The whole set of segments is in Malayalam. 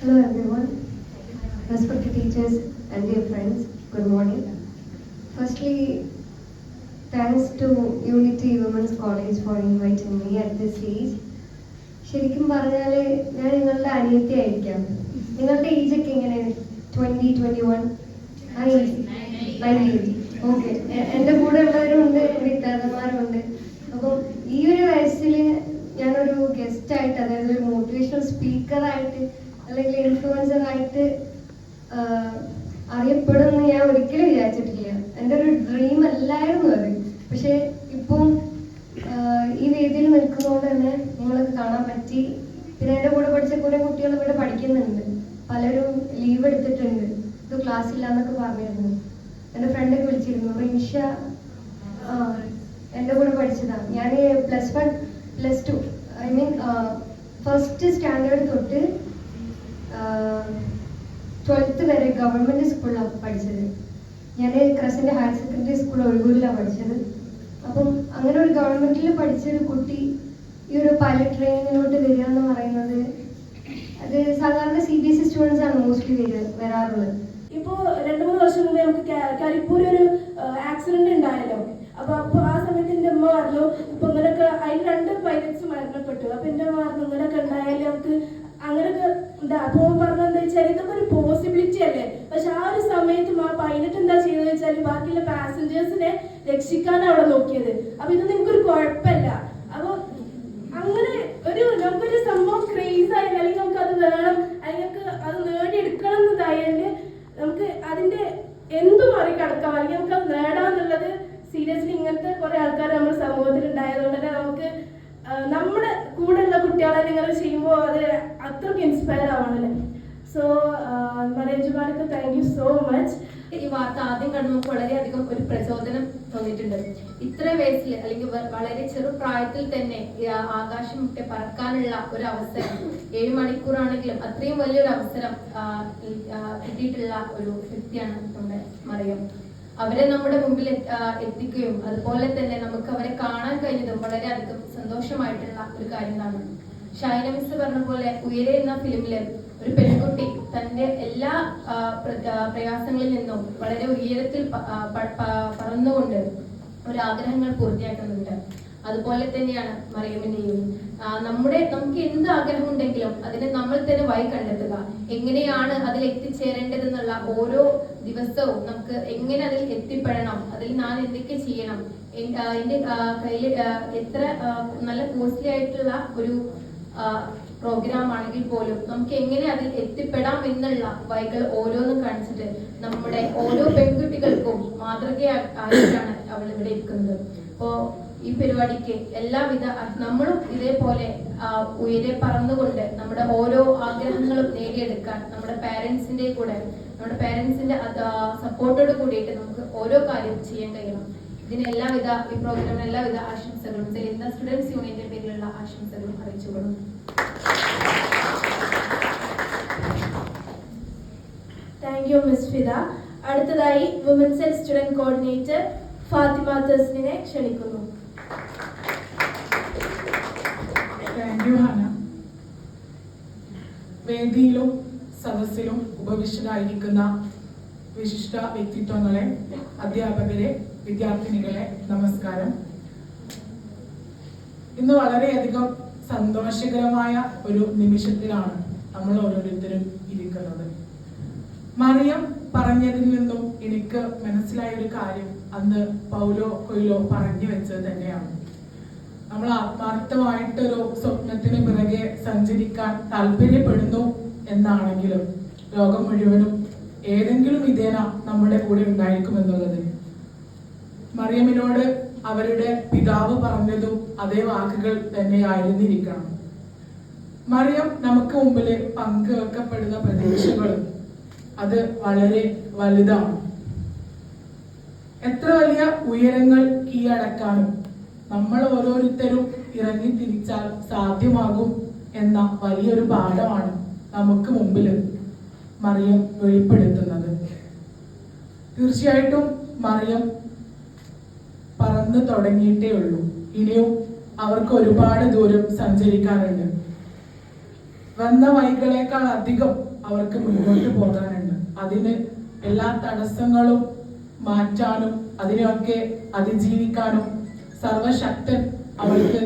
Hello everyone. Respected teachers and dear friends, good morning. Firstly, thanks to Unity Women's College for inviting me at this age. ശരിക്കും പറഞ്ഞാൽ ഞാൻ നിങ്ങളുടെ അനിയത്തി ആയിരിക്കാം. നിങ്ങളുടെ ഏജ് ഒക്കെ എങ്ങനെ? ട്വന്റി ട്വന്റി വൺ ഓക്കെ എന്റെ കൂടെ ഉള്ളവരുണ്ട് എന്റെ ഇത്താത്തമാരുണ്ട്. അപ്പം ഈ ഒരു വയസ്സിൽ ഞാനൊരു ഗസ്റ്റ് ആയിട്ട് അതായത് ഒരു മോട്ടിവേഷണൽ സ്പീക്കറായിട്ട് അല്ലെങ്കിൽ ഇൻഫ്ലുവൻസർ ആയിട്ട് അറിയപ്പെടുമെന്ന് ഞാൻ ഒരിക്കലും വിചാരിച്ചിട്ടില്ല. എന്റെ ഒരു ഡ്രീം അല്ലായിരുന്നു അത്. പക്ഷെ ഇപ്പം ഈ വേദിയിൽ നിൽക്കുന്നതുകൊണ്ട് തന്നെ നിങ്ങളൊക്കെ കാണാൻ പറ്റി. പിന്നെ എന്റെ കൂടെ പഠിച്ച കുറെ കുട്ടികൾ ഇവിടെ പഠിക്കുന്നുണ്ട്. പലരും ലീവ് എടുത്തിട്ടുണ്ട്. ഇത് ക്ലാസ് ഇല്ല എന്നൊക്കെ പറഞ്ഞിരുന്നു. എന്റെ ഫ്രണ്ടൊക്കെ വിളിച്ചിരുന്നു. റിൻഷ എന്റെ കൂടെ പഠിച്ചതാണ് ഞാൻ plus one plus two I mean first standard തൊട്ട് ട്വൽത്ത് വരെ ഗവൺമെന്റ് സ്കൂളിലാണ് പഠിച്ചത്. ഞാൻ ക്രസിന്റെ ഹയർ സെക്കൻഡറി സ്കൂൾ ഒഴുകൂരിലാണ് പഠിച്ചത്. അപ്പം അങ്ങനെ ഒരു ഗവൺമെന്റിൽ പഠിച്ച ഒരു കുട്ടി ഈ ഒരു പൈലറ്റ് ട്രെയിനിങ്ങിലോട്ട് വരിക എന്ന് പറയുന്നത് അത് സാധാരണ C B S E students ആണ് മോസ്റ്റ്ലി വരിക വരാറുള്ളത്. ഇപ്പോ രണ്ട് മൂന്ന് വർഷം മുമ്പേ നമുക്ക് കരിപ്പൂർ ഒരു ആക്സിഡന്റ് ഉണ്ടായല്ലോ അപ്പൊ അപ്പൊ ആ സമയത്ത് എന്റെ അമ്മ പറഞ്ഞു ഇപ്പൊ ഇങ്ങനൊക്കെ അതിൽ രണ്ട് പൈലറ്റ്സ് മരണപ്പെട്ടു. അപ്പൊ എന്റെ അമ്മ പറഞ്ഞു ഇങ്ങനൊക്കെ ഉണ്ടായാലും നമുക്ക് അങ്ങനൊക്കെ എന്താ അപ്പൊ പറഞ്ഞെന്താ വെച്ചാൽ ഇതൊക്കെ ഒരു പോസിബിലിറ്റി അല്ലേ? പക്ഷെ ആ ഒരു സമയത്തും ആ പൈലറ്റ് എന്താ ചെയ്തത് വെച്ചാൽ ബാക്കിയുള്ള പാസഞ്ചേഴ്സിനെ രക്ഷിക്കാനാണ് അവിടെ നോക്കിയത്. അപ്പൊ ഇത് നിങ്ങൾക്കൊരു കുഴപ്പമില്ല അപ്പൊ അങ്ങനെ ഒരു നമുക്കൊരു സംഭവം ക്രേസ് ആയാലും അല്ലെങ്കിൽ നമുക്ക് അത് വേണം അല്ലെങ്കിൽ നമുക്ക് അത് നേടിയെടുക്കണം എന്നതായാൽ നമുക്ക് അതിന്റെ എന്ത് മറികടക്കാം അല്ലെങ്കിൽ നമുക്ക് അത് നേടാന്നുള്ളത് സീരിയസ്ലി ഇങ്ങനത്തെ കുറെ ആൾക്കാർ നമ്മുടെ സമൂഹത്തിൽ ഉണ്ടായതുകൊണ്ട് തന്നെ നമുക്ക് നമ്മുടെ കൂടെയുള്ള കുട്ടികളെ നിങ്ങൾ ചെയ്യുമ്പോൾ അത് അത്രയ്ക്ക് ഇൻസ്പയർ ആവണല്ലേ? സോ മരേജുമാർക്ക് താങ്ക് യു സോ മച്ച് ഈ വാർത്ത ആദ്യം കണ്ടു വളരെയധികം ഒരു പ്രചോദനം തോന്നിയിട്ടുണ്ട്. ഇത്ര വയസ്സിൽ അല്ലെങ്കിൽ വളരെ ചെറു പ്രായത്തിൽ തന്നെ ആകാശം മുട്ടെ പറക്കാനുള്ള ഒരു അവസരം ഏഴ് മണിക്കൂറാണെങ്കിലും അത്രയും വലിയൊരു അവസരം കിട്ടിയിട്ടുള്ള ഒരു വ്യക്തിയാണ് നമ്മുടെ മറിയം. അവരെ നമ്മുടെ മുമ്പിൽ എത്തി- എത്തിക്കുകയും അതുപോലെ തന്നെ നമുക്ക് അവരെ കാണാൻ കഴിഞ്ഞതും വളരെയധികം സന്തോഷമായിട്ടുള്ള ഒരു കാര്യമാണ് ഷൈന മിസ് പറഞ്ഞ പോലെ ഉയരെ എന്ന ഫിലിമിൽ ഒരു പെൺകുട്ടി തന്റെ എല്ലാ പ്രയാസങ്ങളിൽ നിന്നും വളരെ ഉയരത്തിൽ പറന്നുകൊണ്ട് ഒരു ആഗ്രഹങ്ങൾ പൂർത്തിയാക്കുന്നുണ്ട്. അതുപോലെ തന്നെയാണ് മറിയമ്മിനെയും. നമ്മുടെ നമുക്ക് എന്ത് ആഗ്രഹം ഉണ്ടെങ്കിലും അതിനെ നമ്മൾ തന്നെ വഴി കണ്ടെത്തുക. എങ്ങനെയാണ് അതിൽ എത്തിച്ചേരേണ്ടതെന്നുള്ള ഓരോ ദിവസവും നമുക്ക് എങ്ങനെ അതിൽ എത്തിപ്പെടണം അതിൽ ഞാൻ എന്തൊക്കെ ചെയ്യണം എന്റെ കയ്യിൽ എത്ര നല്ല കോസ്റ്റ്ലി ആയിട്ടുള്ള ഒരു പ്രോഗ്രാം ആണെങ്കിൽ പോലും നമുക്ക് എങ്ങനെ അതിൽ എത്തിപ്പെടാം എന്നുള്ള വഴികൾ ഓരോന്നും കാണിച്ചിട്ട് നമ്മുടെ ഓരോ പെൺകുട്ടികൾക്കും മാതൃകയായിട്ടാണ് അവൾ ഇവിടെ ഇരിക്കുന്നത്. അപ്പോ ഈ പരിപാടിക്ക് എല്ലാവിധ നമ്മളും ഇതേപോലെ ഉയരെ പറന്നുകൊണ്ട് നമ്മുടെ ഓരോ ആഗ്രഹങ്ങളും നേടിയെടുക്കാൻ നമ്മുടെ പാരന്റ്സിന്റെ കൂടെ നമ്മുടെ പാരന്റ്സിന്റെ സപ്പോർട്ടോട് കൂടിയിട്ട് നമുക്ക് ഓരോ കാര്യം ചെയ്യാൻ കഴിയണം. ഇതിന് എല്ലാവിധ ഈ പ്രോഗ്രാമിന് എല്ലാവിധ ആശംസകളും ചെയ്യുന്ന സ്റ്റുഡൻസ് യൂണിയന്റെ പേരിലുള്ള ആശംസകളും അറിയിച്ചുകൊള്ളും താങ്ക് യു മിസ് ഫിദ അടുത്തതായി women's cell student coordinator Fathima തസ്നിനെ ക്ഷണിക്കുന്നു. താങ്ക് യു ഹന വേദിയിലും സദസ്സിലും ഉപവിഷ്ടരായിരിക്കുന്ന വിശിഷ്ട വ്യക്തിത്വങ്ങളെ അധ്യാപകരെ വിദ്യാർത്ഥിനികളെ നമസ്കാരം. ഇന്ന് വളരെയധികം സന്തോഷകരമായ ഒരു നിമിഷത്തിലാണ് നമ്മൾ ഓരോരുത്തരും ഇരിക്കുന്നത്. മറിയം പറഞ്ഞതിൽ നിന്നും എനിക്ക് മനസ്സിലായ ഒരു കാര്യം അന്ന് പൗലോ കൊയിലോ പറഞ്ഞു വെച്ചത് തന്നെയാണ്. നമ്മൾ ആത്മാർത്ഥമായിട്ടൊരു സ്വപ്നത്തിന് പിറകെ സഞ്ചരിക്കാൻ താല്പര്യപ്പെടുന്നു എന്നാണെങ്കിലും ലോകം മുഴുവനും ഏതെങ്കിലും വിധേന നമ്മുടെ കൂടെ ഉണ്ടായിരിക്കുമെന്നുള്ളത് മറിയമിനോട് അവരുടെ പിതാവ് പറഞ്ഞതും അതേ വാക്കുകൾ തന്നെയായിരുന്നിരിക്കണം. മറിയം നമുക്ക് മുമ്പിൽ പങ്കുവെക്കപ്പെടുന്ന പ്രതീക്ഷകളും അത് വളരെ വലുതാണ്. എത്ര വലിയ ഉയരങ്ങൾ കീഴടക്കാനും നമ്മൾ ഓരോരുത്തരും ഇറങ്ങി തിരിച്ചാൽ സാധ്യമാകും എന്ന വലിയൊരു പാഠമാണ് നമുക്ക് മുമ്പിൽ മറിയം വെളിപ്പെടുത്തുന്നത്. തീർച്ചയായിട്ടും മറിയം പറന്നു തുടങ്ങിയിട്ടേ ഉള്ളൂ. ഇനിയും അവർക്ക് ഒരുപാട് ദൂരം സഞ്ചരിക്കാനുണ്ട്. വന്ന വഴികളേക്കാൾ അധികം അവർക്ക് മുന്നോട്ട് പോകാനുണ്ട്. അതിന് എല്ലാ തടസ്സങ്ങളും മാറ്റാനും അതിനെയൊക്കെ അതിജീവിക്കാനും സർവശക്തൻ അവർക്ക്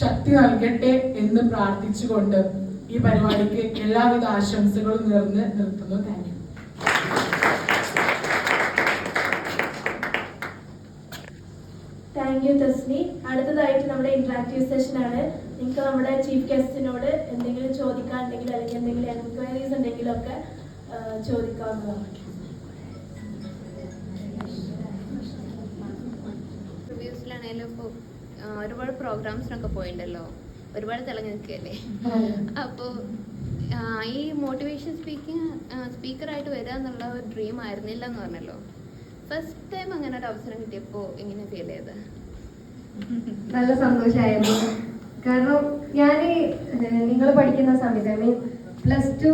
ശക്തി നൽകട്ടെ എന്ന് പ്രാർത്ഥിച്ചുകൊണ്ട് ഈ പരിപാടിക്ക് എല്ലാവിധ ആശംസകളും നേർന്ന് നിർത്തുന്നു. താങ്ക് താങ്ക് യു തസ്മി അടുത്തതായിട്ട് നമ്മുടെ ഇന്ററാക്റ്റീവ് സെഷൻ ആണ്. നിങ്ങൾക്ക് നമ്മുടെ ചീഫ് ഗസ്റ്റിനോട് എന്തെങ്കിലും ചോദിക്കാനുണ്ടെങ്കിൽ അല്ലെങ്കിൽ എന്തെങ്കിലും എൻക്വയറീസ് ഉണ്ടെങ്കിലൊക്കെ ഒക്കെ ചോദിക്കാവുന്നതാണ്. ഇപ്പോൾ ഒരുപാട് പ്രോഗ്രാംസിനൊക്കെ പോയിണ്ടല്ലോ. ഒരുപാട് തിളങ്ങി നിൽക്കുകയല്ലേ? അപ്പോൾ ഈ മോട്ടിവേഷൻ സ്പീക്കിംഗ് സ്പീക്കറായിട്ട് വരിക എന്നുള്ള ഒരു ഡ്രീം ആയിരുന്നില്ല എന്ന് പറഞ്ഞല്ലോ. ഫസ്റ്റ് ടൈം അങ്ങനെ ഒരു അവസരം കിട്ടിയപ്പോൾ എങ്ങനെ ഫീൽ ചെയ്ത് നല്ല സന്തോഷമായിരുന്നു. കാരണം ഞാൻ നിങ്ങൾ പഠിക്കുന്ന സമയത്ത് ഐ മീൻ പ്ലസ് ടു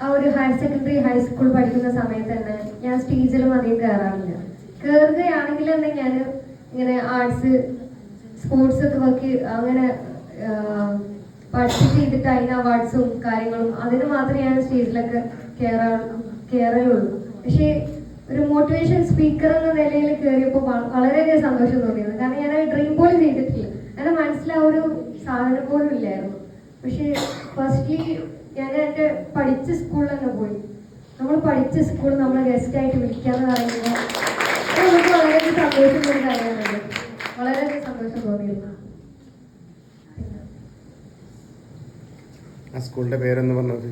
ആ ഒരു ഹയർ സെക്കൻഡറി ഹൈസ്കൂൾ പഠിക്കുന്ന സമയത്ത് തന്നെ ഞാൻ സ്റ്റേജിലും അധികം കയറാറില്ല കയറുകയാണെങ്കിൽ തന്നെ ഞാൻ ഇങ്ങനെ ആർട്സ് സ്പോർട്സ് ഒക്കെ നോക്കി അങ്ങനെ പാർട്ടിസിപ്പേറ്റ് ചെയ്തിട്ട് അതിന് അവാർഡ്സും കാര്യങ്ങളും അതിന് മാത്രമേ ഞാൻ സ്റ്റേജിലൊക്കെ കയറാ കയറലുള്ളൂ പക്ഷേ ഒരു മോട്ടിവേഷൻ സ്പീക്കർ എന്ന നിലയിൽ കയറിയപ്പോൾ വളരെയധികം സന്തോഷം തോന്നിയത് കാരണം ഞാൻ ഡ്രീം പോലും ചെയ്തിട്ടില്ല. എന്റെ മനസ്സിൽ ആ ഒരു സാധനം പോലും ഇല്ലായിരുന്നു. പക്ഷേ ഫസ്റ്റ്ലി ഞാൻ എന്റെ പഠിച്ച സ്കൂളിൽ തന്നെ പോയി. നമ്മൾ പഠിച്ച സ്കൂൾ നമ്മൾ ഗസ്റ്റ് ആയിട്ട് വിളിക്കാന്ന് പറയുമ്പോൾ നമുക്ക് വളരെയധികം സന്തോഷം ഒരു കാര്യമാണ്. വളരെയധികം സന്തോഷം തോന്നിയിരുന്നു. ആ സ്കൂളിന്റെ പേരെന്ന് പറഞ്ഞത്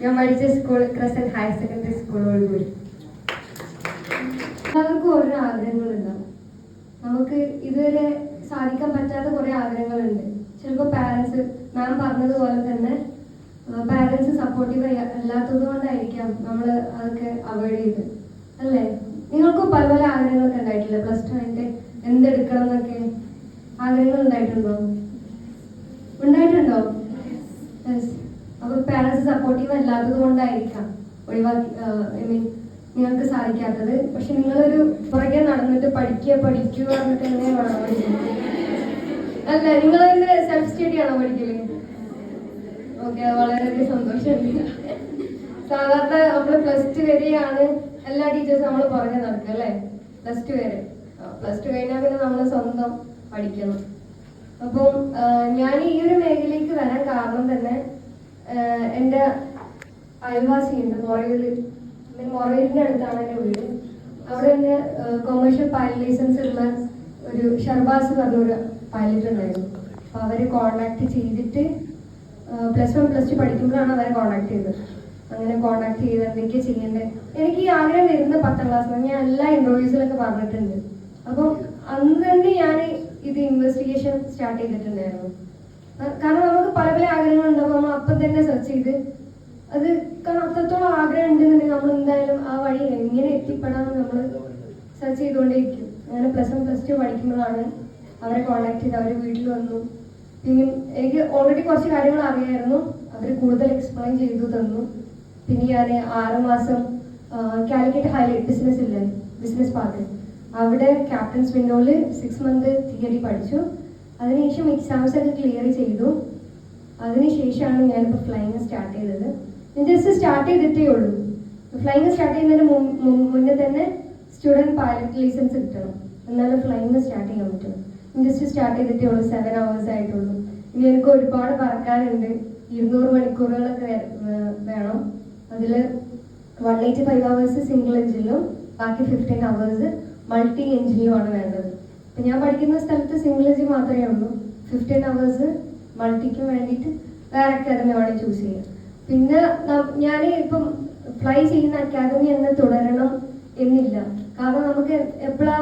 ഞാൻ പഠിച്ച സ്കൂൾ ക്രസൻ ഹയർ സെക്കൻഡറി സ്കൂളോടുകൂടി എല്ലാവർക്കും ഓരോ ആഗ്രഹങ്ങളുണ്ടാവും. നമുക്ക് ഇതുവരെ സാധിക്കാൻ പറ്റാത്ത കുറെ ആഗ്രഹങ്ങളുണ്ട്. ചിലപ്പോൾ പാരൻസ് മാം പറഞ്ഞതുപോലെ തന്നെ പാരൻസ് സപ്പോർട്ടീവ് അല്ലാത്തത് കൊണ്ടായിരിക്കാം നമ്മൾ അതൊക്കെ അവോയ്ഡ് ചെയ്ത്. അല്ലേ? നിങ്ങൾക്കും പല പല ആഗ്രഹങ്ങളൊക്കെ ഉണ്ടായിട്ടില്ല? പ്ലസ് ടു ആയിട്ട് എന്തെടുക്കണം എന്നൊക്കെ ആഗ്രഹങ്ങൾ ഉണ്ടായിട്ടുണ്ടോ? ഉണ്ടായിട്ടുണ്ടോ? യെസ് അപ്പൊ പാരന്റ്സ് സപ്പോർട്ടീവ് അല്ലാത്തത് കൊണ്ടായിരിക്കാം ഒഴിവാക്കി ഐ മീൻ നിങ്ങൾക്ക് സാധിക്കാത്തത്. പക്ഷെ നിങ്ങളൊരു പുറകെ നടന്നിട്ട് പഠിക്കുക പഠിക്കുക എന്നിട്ട് എങ്ങനെയാണോ അല്ല നിങ്ങൾ തന്നെ സെൽഫ് സ്റ്റഡി ആണോ പഠിക്കൽ? ഓക്കെ വളരെയധികം സന്തോഷമുണ്ട്. സാധാരണ നമ്മൾ പ്ലസ് ടു വരെയാണ് എല്ലാ ടീച്ചേഴ്സും നമ്മൾ പുറകെ നടക്കുക അല്ലേ? പ്ലസ് ടു വരെ. പ്ലസ് ടു കഴിഞ്ഞാൽ പിന്നെ നമ്മൾ സ്വന്തം പഠിക്കണം. അപ്പം ഞാൻ ഈ ഒരു മേഖലയ്ക്ക് വരാൻ കാരണം തന്നെ ആഹ് അയൽവാസി ഉണ്ട് മൊറയൂരിൽ. മൊറയൂരിന്റെ അടുത്താണ് എന്റെ വീട്. അവിടെ എന്റെ കൊമേഴ്ഷ്യൽ പൈലറ്റ് ലൈസൻസ് ഉള്ള ഒരു ഷർബാസ് പറഞ്ഞൊരു പൈലറ്റ് ഉണ്ടായിരുന്നു. അപ്പോൾ അവർ കോണ്ടാക്ട് ചെയ്തിട്ട് പ്ലസ് വൺ പ്ലസ് ടു പഠിക്കുമ്പോഴാണ് അവരെ കോണ്ടാക്ട് ചെയ്തത്. അങ്ങനെ കോണ്ടാക്ട് ചെയ്ത് എന്തൊക്കെയാ ചെയ്യേണ്ടത് എനിക്ക് ഈ ആഗ്രഹം വരുന്ന പത്താം ക്ലാസ് ഞാൻ എല്ലാ ഇന്റർവ്യൂസിലൊക്കെ പറഞ്ഞിട്ടുണ്ട്. അപ്പം അന്ന് തന്നെ ഞാൻ ഇത് ഇൻവെസ്റ്റിഗേഷൻ സ്റ്റാർട്ട് ചെയ്തിട്ടുണ്ടായിരുന്നു. കാരണം നമുക്ക് പല പല ചെയ്ത്. അത് കാരണം അത്രത്തോളം ആഗ്രഹം ഉണ്ടെന്നുണ്ടെങ്കിൽ നമ്മൾ എന്തായാലും ആ വഴി എങ്ങനെ എത്തിപ്പെടാമെന്ന് നമ്മൾ സെർച്ച് ചെയ്തുകൊണ്ടേയിരിക്കും. അങ്ങനെ പ്ലസ് വൺ പ്ലസ് ടു പഠിക്കുമ്പോഴാണ് അവരെ കോണ്ടാക്ട് ചെയ്ത് അവർ വീട്ടിൽ വന്നു. പിന്നെ എനിക്ക് ഓൾറെഡി കുറച്ച് കാര്യങ്ങൾ അറിയായിരുന്നു. അവർ കൂടുതൽ എക്സ്പ്ലെയിൻ ചെയ്തു തന്നു. പിന്നെ ഞാൻ ആറ് മാസം കാലിക്കറ്റ് ഹൈലൈറ്റ് ബിസിനസ് ഇല്ലേ? ബിസിനസ് പാർക്ക് അവിടെ ക്യാപ്റ്റൻസ് വിൻഡോയിൽ സിക്സ് മന്ത് തിയറി പഠിച്ചു. അതിനുശേഷം എക്സാംസ് ഒക്കെ ക്ലിയർ ചെയ്തു. അതിനുശേഷമാണ് ഞാനിപ്പോൾ ഫ്ലൈങ് സ്റ്റാർട്ട് ചെയ്തത്. ഞാൻ ജസ്റ്റ് സ്റ്റാർട്ട് ചെയ്തിട്ടേ ഉള്ളൂ. ഫ്ലൈങ് സ്റ്റാർട്ട് ചെയ്യുന്നതിന് മുന്നേ തന്നെ സ്റ്റുഡന്റ് പൈലറ്റ് ലൈസൻസ് കിട്ടണം. എന്നാലും ഫ്ലൈങ് സ്റ്റാർട്ട് ചെയ്യാൻ പറ്റും. ജസ്റ്റ് സ്റ്റാർട്ട് ചെയ്തിട്ടേ ഉള്ളൂ. സെവൻ അവേഴ്സ് ആയിട്ടുള്ളൂ. ഇനി എനിക്ക് ഒരുപാട് പറക്കാനുണ്ട്. ഇരുന്നൂറ് മണിക്കൂറുകളൊക്കെ വേണം. അതിൽ one eighty five hours single എഞ്ചിനിലും ബാക്കി ഫിഫ്റ്റീൻ അവേഴ്സ് മൾട്ടി എഞ്ചിനിലുമാണ് വേണ്ടത്. ഇപ്പം ഞാൻ പഠിക്കുന്ന സ്ഥലത്ത് സിംഗിൾ എഞ്ചിൻ മാത്രമേ ഉള്ളൂ. ഫിഫ്റ്റീൻ അവേഴ്സ് മൾട്ടിക്കും വേണ്ടിയിട്ട് വേറെ അക്കാദമി ആണ് ചൂസ് ചെയ്യുക പിന്നെ ഞാൻ ഇപ്പം ഫ്ലൈ ചെയ്യുന്ന അക്കാദമി എന്ന് തുടരണം എന്നില്ല. കാരണം നമുക്ക് എപ്പോഴാ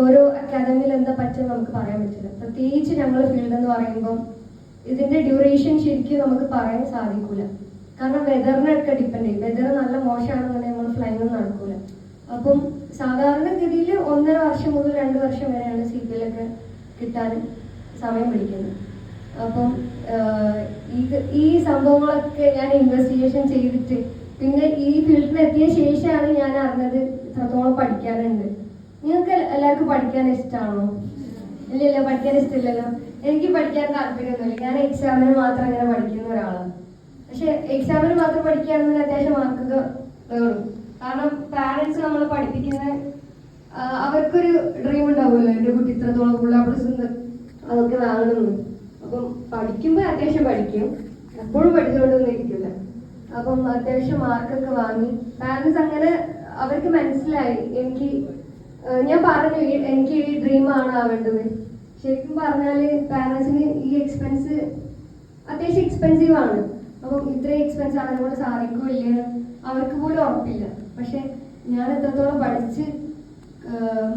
ഓരോ അക്കാദമിയിൽ എന്താ പറ്റുക നമുക്ക് പറയാൻ പറ്റില്ല. പ്രത്യേകിച്ച് ഞങ്ങൾ ഫീൽഡ് എന്ന് പറയുമ്പം ഇതിന്റെ ഡ്യൂറേഷൻ ശരിക്കും നമുക്ക് പറയാൻ സാധിക്കില്ല കാരണം വെതറിനൊക്കെ ഡിപ്പെൻഡ് ചെയ്യും. വെതർ നല്ല മോശമാണെന്നുണ്ടെങ്കിൽ നമ്മൾ ഫ്ലൈ ഒന്നും നടക്കൂല. അപ്പം സാധാരണഗതിയിൽ ഒന്നര വർഷം മുതൽ രണ്ട് വർഷം വരെയാണ് സി പി കിട്ടാൻ സമയം പിടിക്കുന്നത്. അപ്പം ഇത് ഈ സംഭവങ്ങളൊക്കെ ഞാൻ ഇൻവെസ്റ്റിഗേഷൻ ചെയ്തിട്ട് പിന്നെ ഈ ഫീൽഡിൽ എത്തിയ ശേഷമാണ് ഞാൻ അറിഞ്ഞത് ഇത്രത്തോളം പഠിക്കാനുണ്ട്. നിങ്ങൾക്ക് എല്ലാവർക്കും പഠിക്കാൻ ഇഷ്ടമാണോ ഇല്ല ഇല്ല പഠിക്കാൻ ഇഷ്ടമില്ലല്ലോ. എനിക്ക് പഠിക്കാൻ താല്പര്യമൊന്നുമില്ല. ഞാൻ എക്സാമിന് മാത്രം അങ്ങനെ പഠിക്കുന്ന ഒരാളാണ്. പക്ഷെ എക്സാമിന് മാത്രം പഠിക്കുകയാണെന്ന് അത്യാവശ്യം മാർക്കൊക്കെ വേണം. കാരണം പാരൻസ് നമ്മളെ പഠിപ്പിക്കുന്ന അവർക്കൊരു ഡ്രീം ഉണ്ടാവുമല്ലോ. എന്റെ കുട്ടി ഇത്രത്തോളം ഫുൾ അപ്ലസ് അതൊക്കെ വാങ്ങണമെന്ന് അപ്പം പഠിക്കുമ്പോൾ അത്യാവശ്യം പഠിക്കും. എപ്പോഴും പഠിച്ചുകൊണ്ടൊന്നും ഇരിക്കില്ല അപ്പം അത്യാവശ്യം മാർക്കൊക്കെ വാങ്ങി. പാരൻസ് അങ്ങനെ അവർക്ക് മനസ്സിലായി. എനിക്ക് ഞാൻ പറഞ്ഞു എനിക്ക് ഈ ഡ്രീമാണ് ആവേണ്ടത്. ശരിക്കും പറഞ്ഞാൽ പാരൻസിന് ഈ എക്സ്പെൻസ് അത്യാവശ്യം എക്സ്പെൻസീവ് ആണ്. അപ്പം ഇത്രയും എക്സ്പെൻസ് കൊണ്ട് സാധിക്കില്ല. അവർക്ക് പോലും ഉറപ്പില്ല. പക്ഷെ ഞാൻ എത്രത്തോളം പഠിച്ച്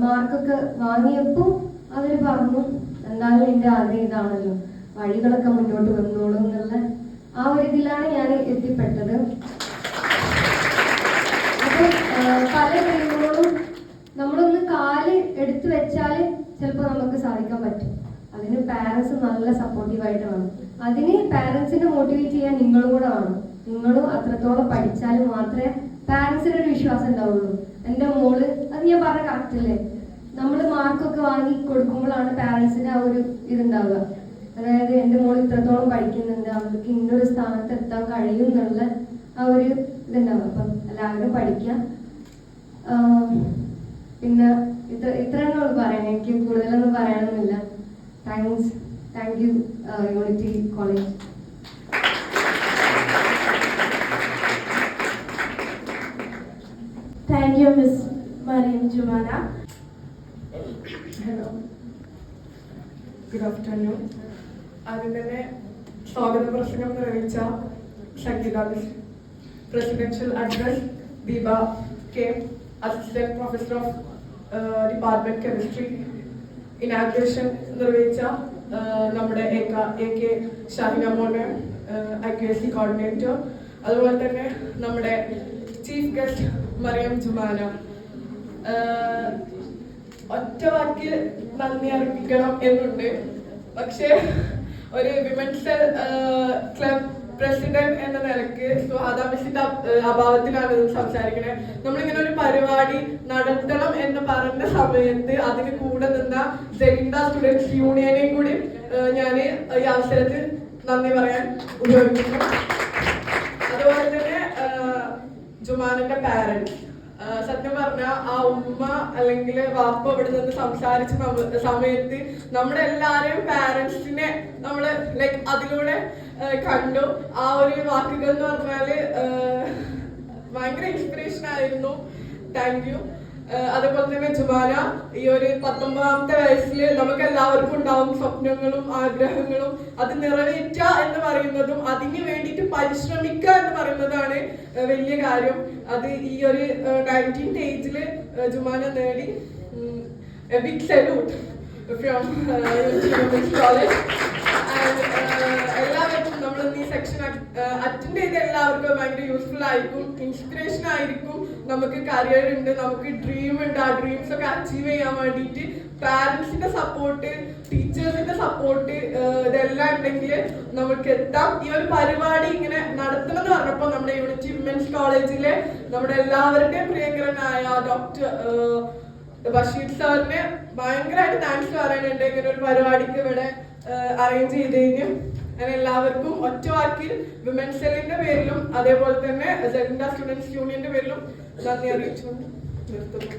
മാർക്കൊക്കെ വാങ്ങിയപ്പോൾ അവർ പറഞ്ഞു എന്തായാലും എന്റെ ആഗ്രഹം ഇതാണല്ലോ. വഴികളൊക്കെ മുന്നോട്ട് വന്നോളൂ എന്നുള്ള ആ ഒരു ഇതിലാണ് ഞാൻ എത്തിപ്പെട്ടത്. അപ്പോൾ പല ഡ്രീമുകളും നമ്മളൊന്ന് കാൽ എടുത്തു വെച്ചാൽ ചിലപ്പോൾ നമുക്ക് സാധിക്കാൻ പറ്റും. അതിന് പാരൻസ് നല്ല സപ്പോർട്ടീവായിട്ട് വേണം. അതിന് പാരൻസിനെ മോട്ടിവേറ്റ് ചെയ്യാൻ നിങ്ങളും കൂടെ വേണം. നിങ്ങളും അത്രത്തോളം പഠിച്ചാൽ മാത്രമേ പാരൻസിന് ഒരു വിശ്വാസം ഉണ്ടാവുള്ളൂ. എന്റെ മോൾ അത് ഞാൻ പറഞ്ഞ കറക്റ്റ് അല്ലേ? നമ്മൾ മാർക്കൊക്കെ വാങ്ങി കൊടുക്കുമ്പോഴാണ് പാരൻസിന് ആ ഒരു ഇതുണ്ടാവുക അതായത് എന്റെ മോൾ ഇത്രത്തോളം പഠിക്കുന്നുണ്ട് അവൾക്ക് ഇന്നൊരു സ്ഥാനത്ത് എത്താൻ കഴിയും എന്നുള്ള ആ ഒരു ഇതുണ്ടാവും. അപ്പം എല്ലാവരും പഠിക്കുക പിന്നെ ഇത്ര ഇത്ര ഉള്ളൂ പറയാൻ എനിക്ക് കൂടുതലൊന്നും പറയാനൊന്നുമില്ല. Thanks thank you unity college thank you miss Mariyam Jumana hello good afternoon ആദ്യം തന്നെ സ്വാഗത പ്രസംഗം നിർവഹിച്ച Sangeetha presidential address Deepa K assistant professor of department chemistry inauguration നിർവഹിച്ച നമ്മുടെ എ ക- ഷാഹിന മോനെ I K S C coordinator അതുപോലെ തന്നെ നമ്മുടെ ചീഫ് ഗസ്റ്റ് മറിയം ജുമാന. ഒറ്റ വാക്കിൽ നന്ദി അർപ്പിക്കണം എന്നുണ്ട്. പക്ഷേ ഒരു വിമൻസ് ക്ലബ് പ്രസിഡന്റ് എന്ന നിലയ്ക്ക് ഏഹ് അഭാവത്തിലാണ് ഇത് സംസാരിക്കുന്നത് നമ്മളിങ്ങനെ ഒരു പരിപാടി നടത്തണം എന്ന് പറഞ്ഞ സമയത്ത് അതിന് കൂടെ നിന്ന ജെലിൻഡ സ്റ്റുഡൻസ് യൂണിയനെയും കൂടി ഞാൻ ഈ അവസരത്തിൽ നന്ദി പറയാൻ ഉപയോഗിക്കുന്നു. അതുപോലെ തന്നെ ജുമാനന്റെ പാരന്റ്സ് സത്യം പറഞ്ഞ ആ ഉമ്മ അല്ലെങ്കിൽ വാപ്പ ഇവിടെ നിന്ന് സംസാരിച്ച സമയത്ത് നമ്മുടെ എല്ലാരെയും പാരന്റ്സിനെ നമ്മൾ ലൈക്ക് അതിലൂടെ കണ്ടു. ആ ഒരു വാക്കുകൾ എന്ന് പറഞ്ഞാൽ ഭയങ്കര ഇൻസ്പിറേഷൻ ആയിരുന്നു. താങ്ക് യു അതേപോലെ തന്നെ ജുബാന ഈ ഒരു പത്തൊമ്പതാമത്തെ വയസ്സിൽ നമുക്ക് എല്ലാവർക്കും ഉണ്ടാവും സ്വപ്നങ്ങളും ആഗ്രഹങ്ങളും. അത് നിറവേറ്റുക എന്ന് പറയുന്നതും അതിന് വേണ്ടിയിട്ട് പരിശ്രമിക്കുക എന്ന് പറയുന്നതാണ് വലിയ കാര്യം. അത് ഈ ഒരു നയന്റീൻ ഏജിൽ ജുമാന നേടി ബിഗ് സല്യൂട്ട് എല്ലാവർക്കും നമ്മൾ ഈ സെക്ഷൻ അറ്റൻഡ് ചെയ്ത എല്ലാവർക്കും ഭയങ്കര യൂസ്ഫുൾ ആയിരിക്കും ഇൻസ്പിറേഷൻ ആയിരിക്കും. നമുക്ക് കരിയർ ഉണ്ട് നമുക്ക് ഡ്രീം ഉണ്ട്. ആ ഡ്രീംസ് ഒക്കെ അച്ചീവ് ചെയ്യാൻ വേണ്ടിയിട്ട് പാരൻസിന്റെ സപ്പോർട്ട് ടീച്ചേഴ്സിന്റെ സപ്പോർട്ട് ഇതെല്ലാം ഉണ്ടെങ്കിൽ നമുക്ക് എത്താം. ഈ ഒരു പരിപാടി ഇങ്ങനെ നടത്തണം എന്ന് പറഞ്ഞപ്പോൾ നമ്മുടെ യൂണിറ്റി വിമൻസ് കോളേജിലെ നമ്മുടെ എല്ലാവരുടെയും പ്രിയങ്കരനായ ഡോക്ടർ ബഷീർ സാറിന് ഭയങ്കരമായിട്ട് താങ്ക്സ് പറയാനുണ്ട്. ഇങ്ങനെ ഒരു പരിപാടിക്ക് ഇവിടെ അറേഞ്ച് ചെയ്തതിന്. എല്ലാവർക്കും ഒറ്റ വാക്കിൽ വിമൻ സെല്ലിന്റെ പേരിലും അതേപോലെ തന്നെ സ്റ്റുഡൻസ് യൂണിയന്റെ പേരിലും നന്ദി അറിയിച്ചുകൊണ്ട് നിർത്തുന്നു.